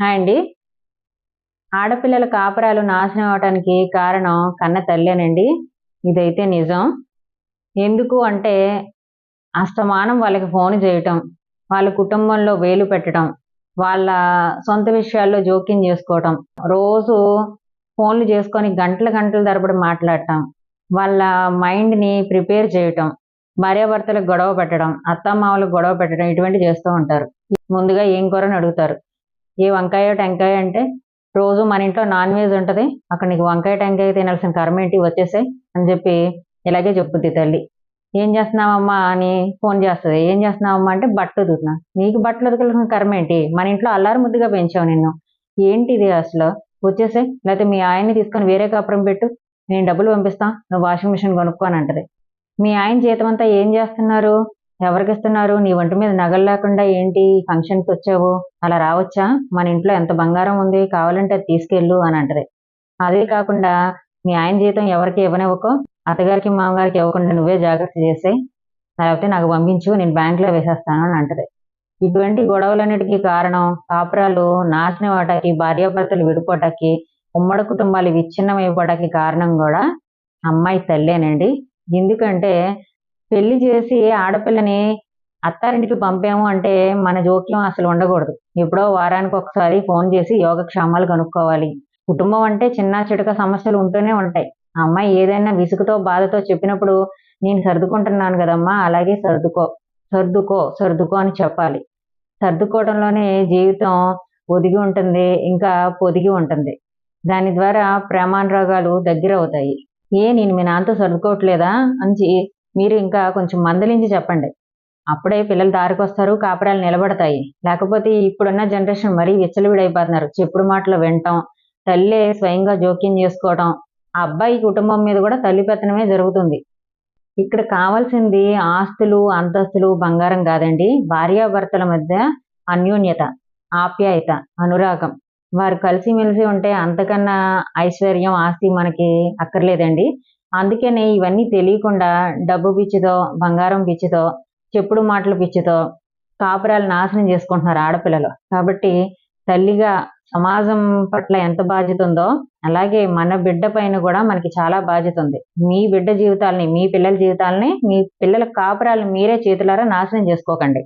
Hi అండి. ఆడపిల్లల కాపురాలు నాశనం అవటానికి కారణం కన్న తల్లేనండి. ఇదైతే నిజం. ఎందుకు అంటే అస్తమానం వాళ్ళకి ఫోన్ చేయటం వాళ్ళ కుటుంబంలో వేలు పెట్టడం వాళ్ళ సొంత విషయాల్లో జోక్యం చేసుకోవటం రోజు ఫోన్లు చేసుకొని గంటల గంటల తరబడి మాట్లాడటం వాళ్ళ మైండ్ని ప్రిపేర్ చేయటం భార్యాభర్తలకు గొడవ పెట్టడం అత్తమామలకు గొడవ పెట్టడం ఇటువంటి చేస్తూ ఉంటారు. ముందుగా ఏం కూరని అడుగుతారు? ఏ వంకాయ టెంకాయ అంటే రోజు మన ఇంట్లో నాన్ వెజ్ ఉంటుంది. అక్కడ నీకు వంకాయ టెంకాయ తినాల్సిన కర్మ ఏంటి? వచ్చేసాయి అని చెప్పి ఇలాగే చెప్పుద్ది తల్లి. ఏం చేస్తున్నావమ్మా? అని ఫోన్ చేస్తుంది. ఏం చేస్తున్నావమ్మా అంటే బట్టలు ఉతుకుతున్నా. నీకు బట్టలు ఉతకలసిన కర్మ ఏంటి? మన ఇంట్లో అల్లారు ముద్దుగా పెంచావు నిన్ను. ఏంటి ఇది అసలు? వచ్చేసాయి. లేకపోతే మీ ఆయన్ని తీసుకొని వేరే కాపురం పెట్టు. నేను డబ్బులు పంపిస్తాను నువ్వు వాషింగ్ మిషన్ కొనుక్కో అని అంటది. మీ ఆయన జీతం అంతా ఏం చేస్తున్నారు? ఎవరికి ఇస్తున్నారు నీ ఒంటి మీద నగలు లేకుండా ఏంటి? ఫంక్షన్కి వచ్చావు? అలా రావచ్చా? మన ఇంట్లో ఎంత బంగారం ఉంది? కావాలంటే అది తీసుకెళ్ళు అని అంటది. అదే కాకుండా మీ ఆయన జీతం ఎవరికి ఇవ్వనివ్వకో? అత్తగారికి మామగారికి ఇవ్వకుండా నువ్వే జాగ్రత్త చేసి లేకపోతే నాకు పంపించు నేను బ్యాంకులో వేసేస్తాను అని అంటది. ఇటువంటి గొడవలన్నిటికీ కారణం కాపురాలు నాశనం అవటానికి భార్యాభర్తలు విడిపోవటానికి ఉమ్మడి కుటుంబాలు విచ్ఛిన్నం విచ్ఛిన్నమైపోవడానికి కారణం కూడా అమ్మాయి తల్లేనండి. ఎందుకంటే పెళ్ళి చేసి ఆడపిల్లని అత్తారింటికి పంపాము అంటే మన జోక్యం అసలు ఉండకూడదు. ఎప్పుడో వారానికి ఒకసారి ఫోన్ చేసి యోగక్షేమాలు కనుక్కోవాలి. కుటుంబం అంటే చిన్న చిటక సమస్యలు ఉంటూనే ఉంటాయి. అమ్మాయి ఏదైనా విసుగుతో బాధతో చెప్పినప్పుడు నేను సర్దుకుంటున్నాను కదమ్మా అలాగే సర్దుకో సర్దుకో సర్దుకో అని చెప్పాలి. సర్దుకోవడంలోనే జీవితం ఒదిగి ఉంటుంది ఇంకా పొదిగి ఉంటుంది. దాని ద్వారా ప్రేమానురాగాలు దగ్గర అవుతాయి ఏ నేను మీ నాన్నతో సర్దుకోవట్లేదా? అని మీరు ఇంకా కొంచెం మందలించి చెప్పండి. అప్పుడే పిల్లలు దారికొస్తారు కాపురాలు నిలబడతాయి. లేకపోతే ఇప్పుడున్న జనరేషన్ మరీ విచ్చలవిడైపోతున్నారు. చెప్పుడు మాటలు వినటం తల్లే స్వయంగా జోక్యం చేసుకోవటం ఆ అబ్బాయి కుటుంబం మీద కూడా తల్లి పెత్తనమే జరుగుతుంది. ఇక్కడ కావాల్సింది ఆస్తులు అంతస్తులు బంగారం కాదండి భార్యాభర్తల మధ్య అన్యోన్యత ఆప్యాయత అనురాగం. వారు కలిసిమెలిసి ఉంటే అంతకన్నా ఐశ్వర్యం ఆస్తి మనకి అక్కర్లేదండి. అందుకనే ఇవన్నీ తెలియకుండా డబ్బు పిచ్చితో బంగారం పిచ్చితో చెప్పుడు మాటలు పిచ్చితో కాపురాలు నాశనం చేసుకుంటున్నారు ఆడపిల్లలు. కాబట్టి తల్లిగా సమాజం పట్ల ఎంత బాధ్యత ఉందో అలాగే మన బిడ్డ పైన కూడా మనకి చాలా బాధ్యత ఉంది. మీ బిడ్డ జీవితాలని మీ పిల్లల జీవితాలని మీ పిల్లల కాపురాలను మీరే చేతులారా నాశనం చేసుకోకండి.